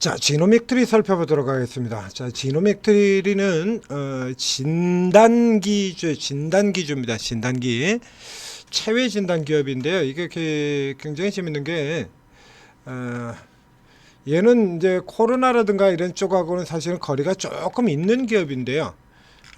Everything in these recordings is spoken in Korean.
자, 지노맥트리 살펴보도록 하겠습니다. 자, 지노맥트리는 어, 진단기주, 진단기주입니다. 진단 기. 체외 진단 기업인데요. 이게 그 굉장히 재밌는 게 어, 얘는 이제 코로나라든가 이런 쪽하고는 사실은 거리가 조금 있는 기업인데요.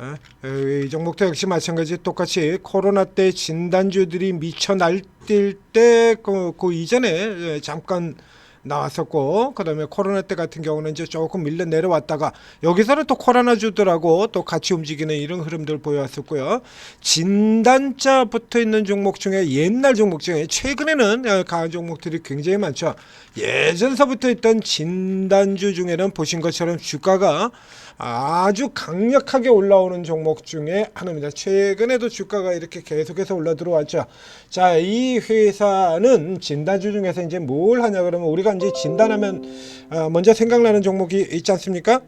어, 이 종목도 역시 마찬가지 똑같이 코로나 때 진단주들이 미쳐 날뛸 때그 그 이전에 예, 잠깐 나왔었고 그다음에 코로나 때 같은 경우는 이제 조금 밀려 내려왔다가 여기서는 또 코로나 주들하고 또 같이 움직이는 이런 흐름들 보여왔었고요. 진단자 붙어 있는 종목 중에 옛날 종목 중에 최근에는 어, 강한 종목들이 굉장히 많죠. 예전서부터 있던 진단주 중에는 보신 것처럼 주가가 아주 강력하게 올라오는 종목 중에 하나입니다. 최근에도 주가가 이렇게 계속해서 올라 들어왔죠. 자, 이 회사는 진단주 중에서 이제 뭘 하냐 그러면 우리가 이제 진단하면 어, 먼저 생각나는 종목이 있지 않습니까?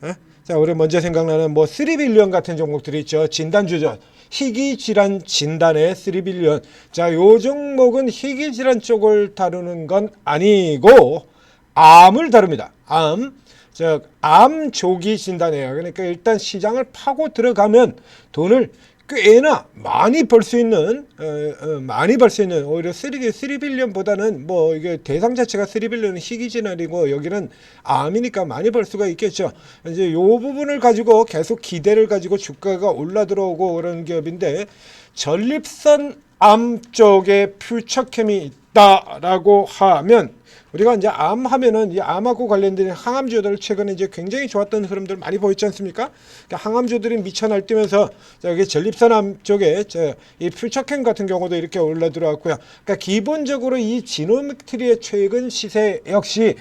어? 자, 우리 먼저 생각나는 뭐 3빌리언 같은 종목들이 있죠. 진단주죠. 희귀 질환 진단의 3빌리언. 자, 요 종목은 희귀 질환 쪽을 다루는 건 아니고 암을 다룹니다. 암. 즉, 암 조기 진단이에요. 그러니까 일단 시장을 파고 들어가면 돈을 꽤나 많이 벌 수 있는 어, 어, 많이 벌 수 있는 오히려 3, 3빌리언보다는 뭐 이게 대상 자체가 3빌리언은 희귀진환이고 여기는 암이니까 많이 벌 수가 있겠죠. 이제 요 부분을 가지고 계속 기대를 가지고 주가가 올라 들어오고 그런 기업인데 전립선 암 쪽에 퓨처캠이 있다라고 하면 우리가 이제 암 하면은 이 암하고 관련된 항암주들 최근에 이제 굉장히 좋았던 흐름들 많이 보였지 않습니까? 그러니까 항암 주들이 미쳐 날뛰면서 저기 전립선암 쪽에 저이 퓨처캠 같은 경우도 이렇게 올라 들어왔고요. 그러니까 기본적으로 이 지노믹트리의 최근 시세 역시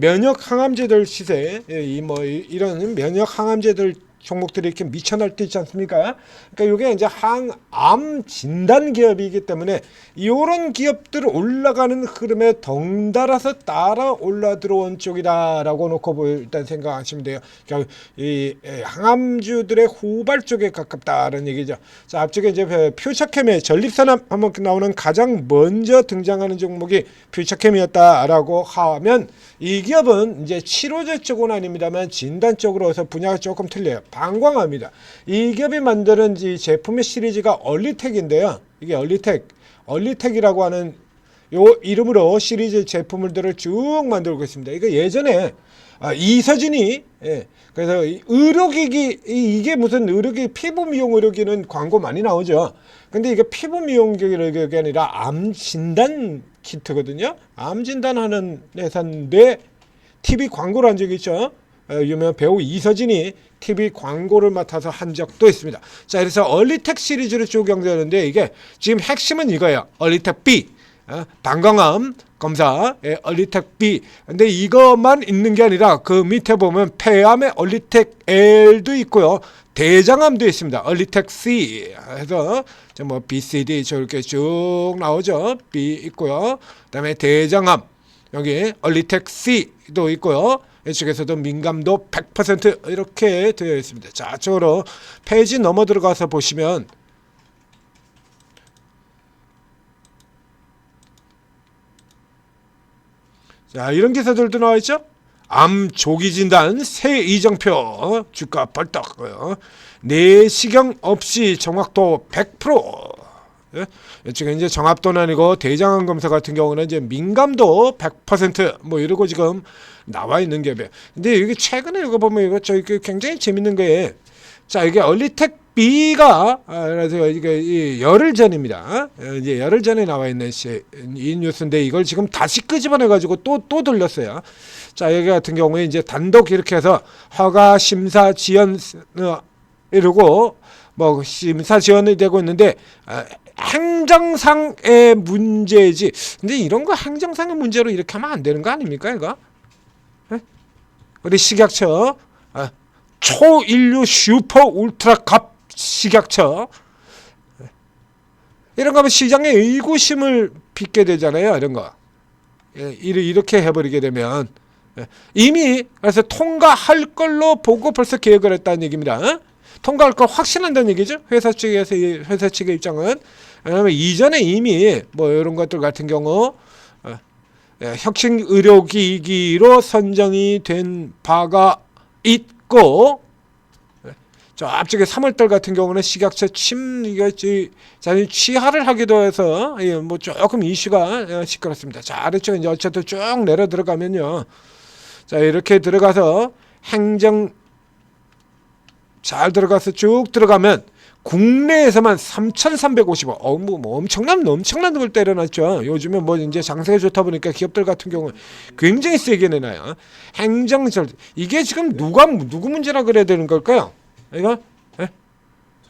면역 항암제들 시세 이 뭐 이런 면역 항암제들 종목들이 이렇게 미쳐 날뛰지 않습니까? 그러니까 이게 이제 항암 진단 기업이기 때문에 이런 기업들 올라가는 흐름에 덩달아서 따라 올라 들어온 쪽이다라고 놓고 뭐 일단 생각하시면 돼요. 그러니까 이 항암주들의 후발 쪽에 가깝다는 얘기죠. 자 앞쪽에 이제 퓨처캠의 전립선암 한번 나오는 가장 먼저 등장하는 종목이 퓨처캠이었다라고 하면 이 기업은 이제 치료제 쪽은 아닙니다만 진단 쪽으로서 분야가 조금 틀려요. 방광합니다. 이 기업이 만드는 이 제품의 시리즈가 얼리텍인데요. 이게 얼리텍, 얼리텍이라고 하는 요 이름으로 시리즈 제품들을 쭉 만들고 있습니다. 이거 예전에 아, 이서진이 예, 그래서 의료기기 이게 무슨 의료기 피부 미용 의료기는 광고 많이 나오죠. 근데 이게 피부 미용 의료기가 아니라 암 진단 키트거든요. 암 진단하는 회사인데 TV 광고를 한 적이 있죠. 어, 유명 배우 이서진이 TV 광고를 맡아서 한 적도 있습니다. 자, 그래서 얼리텍 시리즈를 쭉 연결하는데 이게 지금 핵심은 이거예요. 얼리텍 B. 어, 방광암 검사 예, 얼리텍 B. 근데 이것만 있는 게 아니라 그 밑에 보면 폐암의 얼리텍 L도 있고요. 대장암도 있습니다. 얼리텍 C 해서 뭐 B, C, D 저렇게 쭉 나오죠. B 있고요. 그다음에 대장암 여기 얼리텍 C도 있고요. 이쪽에서도 민감도 100% 이렇게 되어 있습니다. 자, 저로 페이지 넘어 들어가서 보시면 자, 이런 기사들도 나와 있죠? 암 조기 진단 새 이정표 주가 벌떡 내시경 없이 정확도 100% 예? 이쪽에 이제 정합도는 아니고 대장암 검사 같은 경우는 이제 민감도 100%뭐 이러고 지금 나와 있는 게 근데 이게 최근에 이거 보면 이거 저 이게 굉장히 재밌는 거에 자 이게 얼리텍 B가 아, 그래서 이게 열흘 전입니다. 어, 이제 열흘 전에 나와 있는 이 뉴스인데 이걸 지금 다시 끄집어내 가지고 또 또 돌렸어요. 자 여기 같은 경우에 이제 단독 이렇게 해서 허가 심사 지연 어, 이러고 뭐 심사 지원이 되고 있는데 어, 행정상의 문제지. 근데 이런 거 행정상의 문제로 이렇게 하면 안 되는 거 아닙니까 이거? 우리 식약처 아, 초인류 슈퍼 울트라 갑 식약처 이런 거 하면 시장에 의구심을 빚게 되잖아요 이런 거 예, 이렇게 해버리게 되면 예, 이미 그래서 통과할 걸로 보고 벌써 계획을 했다는 얘기입니다 어? 통과할 걸 확신한다는 얘기죠 회사 측에서 회사 측의 입장은 왜냐면 이전에 이미 뭐 이런 것들 같은 경우 예, 혁신 의료기기로 선정이 된 바가 있고 예, 저 앞쪽에 3월달 같은 경우는 식약처 침 이게 자니 취하를 하기도 해서 예, 뭐 조금 이슈가 어, 시끄럽습니다. 자 아래쪽에 이제 어쨌든 쭉 내려 들어가면요. 자 이렇게 들어가서 행정 잘 들어가서 쭉 들어가면 국내에서만 3,350원. 어, 뭐, 뭐 엄청난 엄청난 걸 때려놨죠. 요즘에 뭐 이제 장세가 좋다 보니까 기업들 같은 경우는 굉장히 세게 내놔요. 행정절 이게 지금 누가 누구 문제라 그래야 되는 걸까요? 이거? 예?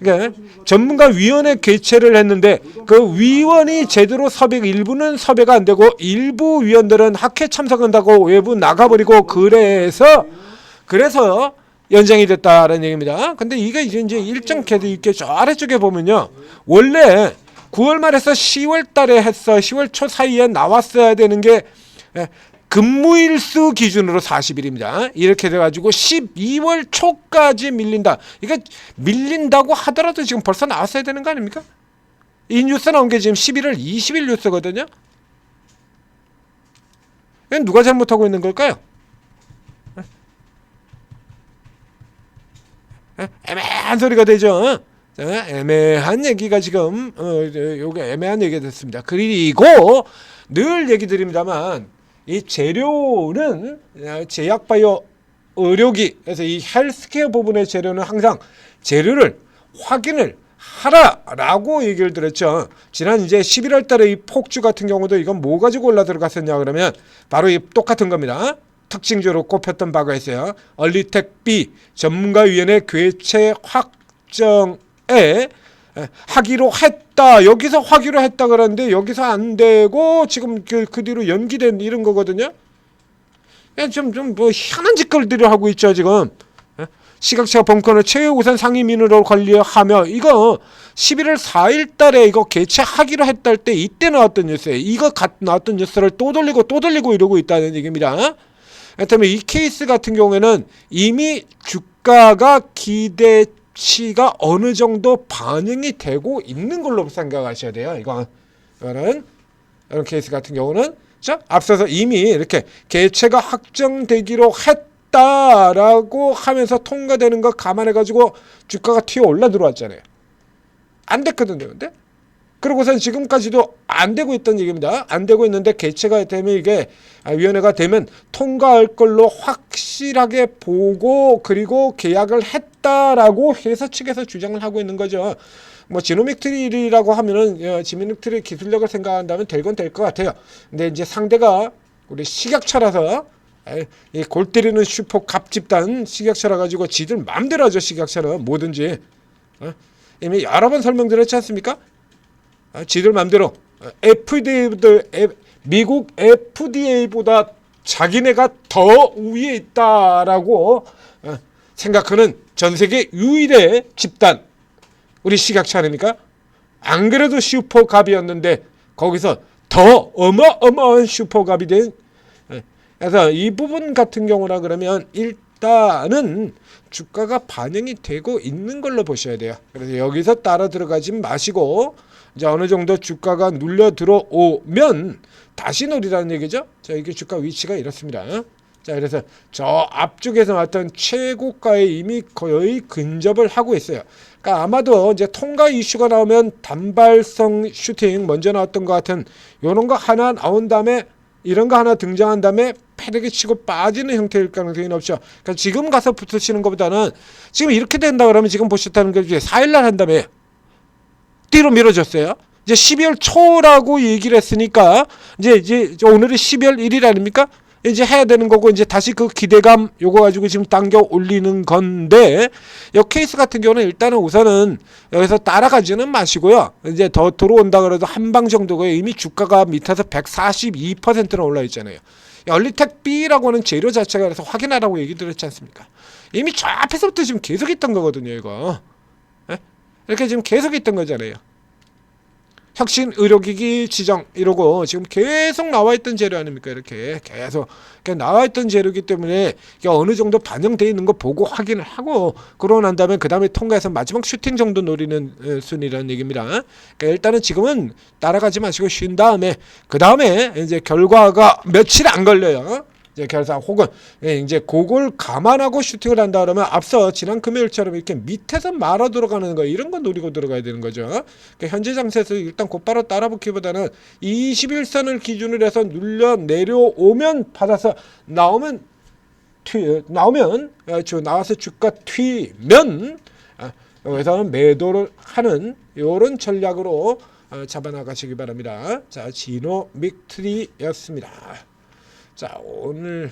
이게 전문가 위원회 개최를 했는데 그 위원이 제대로 섭외 일부는 섭외가 안 되고 일부 위원들은 학회 참석한다고 외부 나가버리고 그래서 그래서 연장이 됐다라는 얘기입니다. 근데 이게 이제 일정 캐드 있게 저 아래쪽에 보면요. 원래 9월 말에서 10월 달에 했어. 10월 초 사이에 나왔어야 되는 게 예, 근무일수 기준으로 40일입니다. 이렇게 돼가지고 12월 초까지 밀린다. 이게 밀린다고 하더라도 지금 벌써 나왔어야 되는 거 아닙니까? 이 뉴스 나온 게 지금 11월 20일 뉴스거든요. 누가 잘못하고 있는 걸까요? 애매한 소리가 되죠. 자, 애매한 얘기가 지금 어, 요게 애매한 얘기가 됐습니다. 그리고 늘 얘기 드립니다만 이 재료는 어, 제약 바이오 의료기 그래서 이 헬스케어 부분의 재료는 항상 재료를 확인을 하라라고 얘기를 드렸죠. 지난 이제 11월 달에 이 폭주 같은 경우도 이건 뭐 가지고 올라 들어갔었냐 그러면 바로 이 똑같은 겁니다. 특징적으로 꼽혔던 바가 있어요. 얼리텍 B 전문가위원회 괴체 확정에 에, 하기로 했다. 여기서 하기로 했다 그러는데 여기서 안 되고 지금 그, 그 뒤로 연기된 이런 거거든요. 좀좀뭐 희한한 짓거리들을 하고 있죠 지금. 에? 시각처 벙커는 최우선 상임위원으로 관리하며 이거 11월 4일 달에 이거 개최하기로 했다 할 때 이때 나왔던 뉴스예요. 이거 갓 나왔던 뉴스를 또 돌리고 또 돌리고 이러고 있다는 얘기입니다. 그렇다면 이 케이스 같은 경우에는 이미 주가가 기대치가 어느 정도 반영이 되고 있는 걸로 생각하셔야 돼요. 이거 이거는 이런 케이스 같은 경우는 자 앞서서 이미 이렇게 개체가 확정되기로 했다라고 하면서 통과되는 거 감안해 가지고 주가가 튀어 올라 들어왔잖아요. 안 됐거든요. 근데 그러고선 지금까지도 안 되고 있던 얘기입니다. 안 되고 있는데 개최가 되면 이게 아, 위원회가 되면 통과할 걸로 확실하게 보고 그리고 계약을 했다라고 회사 측에서 주장을 하고 있는 거죠. 뭐 지노믹 트리라고 하면은 어, 지노믹 트리 기술력을 생각한다면 될 건 될 것 같아요. 근데 이제 상대가 우리 식약처라서 이골 때리는 슈퍼 갑 집단 식약처라 가지고 지들 마음대로 하죠 식약처는 뭐든지 어? 이미 여러 번 설명드렸지 않습니까? 아, 지들 맘대로 FDA들 미국 FDA보다 자기네가 더 위에 있다라고 어, 생각하는 전 세계 유일의 집단 우리 시각차 아닙니까? 안 그래도 슈퍼갑이었는데 거기서 더 어마어마한 슈퍼갑이 된 예. 그래서 이 부분 같은 경우라 그러면 일단은 주가가 반영이 되고 있는 걸로 보셔야 돼요. 그래서 여기서 따라 들어가지 마시고 이제 어느 정도 주가가 눌려 들어오면 다시 노리라는 얘기죠. 자, 이게 주가 위치가 이렇습니다. 자, 그래서 저 앞쪽에서 왔던 최고가에 이미 거의 근접을 하고 있어요. 그러니까 아마도 이제 통과 이슈가 나오면 단발성 슈팅 먼저 나왔던 것 같은 요런 거 하나 나온 다음에 이런 거 하나 등장한 다음에 패대기 치고 빠지는 형태일 가능성이 높죠. 그러니까 지금 가서 붙으시는 것보다는 지금 이렇게 된다 그러면 지금 보셨다는 게 이제 4일날 한 다음에 뒤로 미뤄졌어요. 이제 12월 초라고 얘기를 했으니까 이제 이제 오늘이 12월 1일 아닙니까? 이제 해야 되는 거고 이제 다시 그 기대감 요거 가지고 지금 당겨 올리는 건데 이 케이스 같은 경우는 일단은 우선은 여기서 따라가지는 마시고요. 이제 더 들어온다 그래도 한 방 정도가 이미 주가가 밑에서 142%나 올라 있잖아요. 얼리텍 B라고 하는 재료 자체가 그래서 확인하라고 얘기 드렸지 않습니까? 이미 저 앞에서부터 지금 계속 있던 거거든요, 이거. 이렇게 지금 계속 있던 거잖아요. 혁신 의료기기 지정 이러고 지금 계속 나와 있던 재료 아닙니까 이렇게 계속 나와 있던 재료이기 때문에 어느 정도 반영돼 있는 거 보고 확인을 하고 그러고 난 다음에 그 다음에 통과해서 마지막 슈팅 정도 노리는 어, 순위라는 얘기입니다. 그러니까 일단은 지금은 따라가지 마시고 쉰 다음에 그 다음에 이제 결과가 며칠 안 걸려요. 이제 결사 혹은 예, 이제 그걸 감안하고 슈팅을 한다 그러면 앞서 지난 금요일처럼 이렇게 밑에서 말아 들어가는 거 이런 거 노리고 들어가야 되는 거죠. 그러니까 현재 장세에서 일단 곧바로 따라붙기보다는 21선을 기준으로 해서 눌려 내려오면 받아서 나오면 튀 나오면 어, 주 나와서 주가 튀면 아, 여기서는 매도를 하는 이런 전략으로 어, 잡아나가시기 바랍니다. 자, 지노 믹트리였습니다. 자 오늘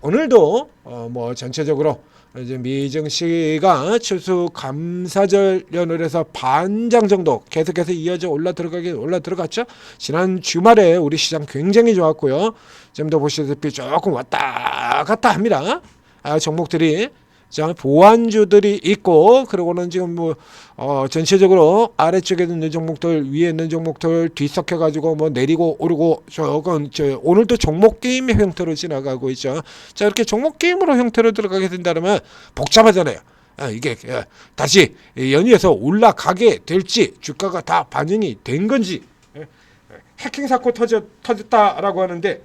오늘도 어, 뭐 전체적으로 이제 미정 씨가 추수 감사절 연휴에서 반장 정도 계속해서 이어져 올라 들어가긴 올라 들어갔죠. 지난 주말에 우리 시장 굉장히 좋았고요. 지금도 보시다시피 조금 왔다 갔다 합니다. 아, 종목들이 자 보완주들이 있고 그리고는 지금 뭐 어, 전체적으로 아래쪽에 있는 종목들 위에 있는 종목들 뒤섞여 가지고 뭐 내리고 오르고 저건 저 오늘도 종목 게임 형태로 지나가고 있죠. 자 이렇게 종목 게임으로 형태로 들어가게 된다면 복잡하잖아요. 아, 이게 예, 다시 연휴에서 올라가게 될지 주가가 다 반영이 된 건지 예, 예, 해킹 사고 터졌, 터졌다라고 하는데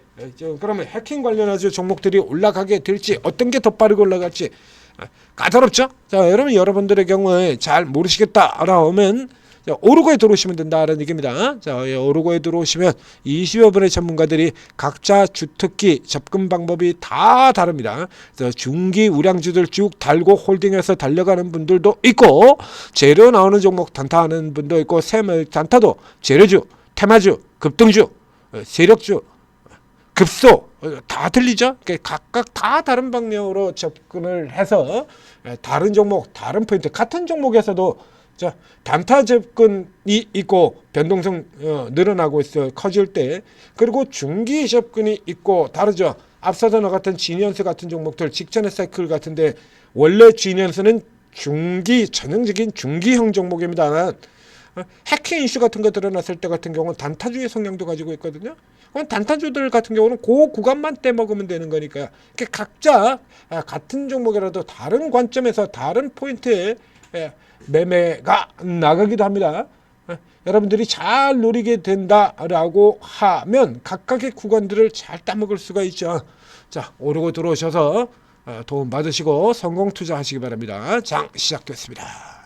그러면 해킹 관련해서 종목들이 올라가게 될지 어떤 게 더 빠르게 올라갈지 아, 까다롭죠? 자, 여러분 여러분들의 경우에 잘 모르시겠다라고 하면 자, 오르고에 들어오시면 된다라는 얘기입니다. 자, 예, 오르고에 들어오시면 20여 분의 전문가들이 각자 주특기 접근 방법이 다 다릅니다. 그래서 중기 우량주들 쭉 달고 홀딩해서 달려가는 분들도 있고 재료 나오는 종목 단타하는 분도 있고 샘을 단타도 재료주, 테마주, 급등주, 어, 세력주 급소 어, 다 들리죠? 그러니까 각각 다 다른 방향으로 접근을 해서 예, 다른 종목, 다른 포인트 같은 종목에서도 자 단타 접근이 있고 변동성 어, 늘어나고 있어요 커질 때 그리고 중기 접근이 있고 다르죠 앞서서 나갔던 지니언스 같은 종목들 직전의 사이클 같은데 원래 지니언스는 중기 전형적인 중기형 종목입니다. 어, 해킹 이슈 같은 거 드러났을 때 같은 경우는 단타주의 성향도 가지고 있거든요. 그럼 단타주들 같은 경우는 그 구간만 떼먹으면 되는 거니까 이렇게 각자 아, 같은 종목이라도 다른 관점에서 다른 포인트에 예, 매매가 나가기도 합니다. 어, 여러분들이 잘 노리게 된다라고 하면 각각의 구간들을 잘 따먹을 수가 있죠. 자, 오르고 들어오셔서 어, 도움 받으시고 성공 투자하시기 바랍니다. 장 시작됐습니다.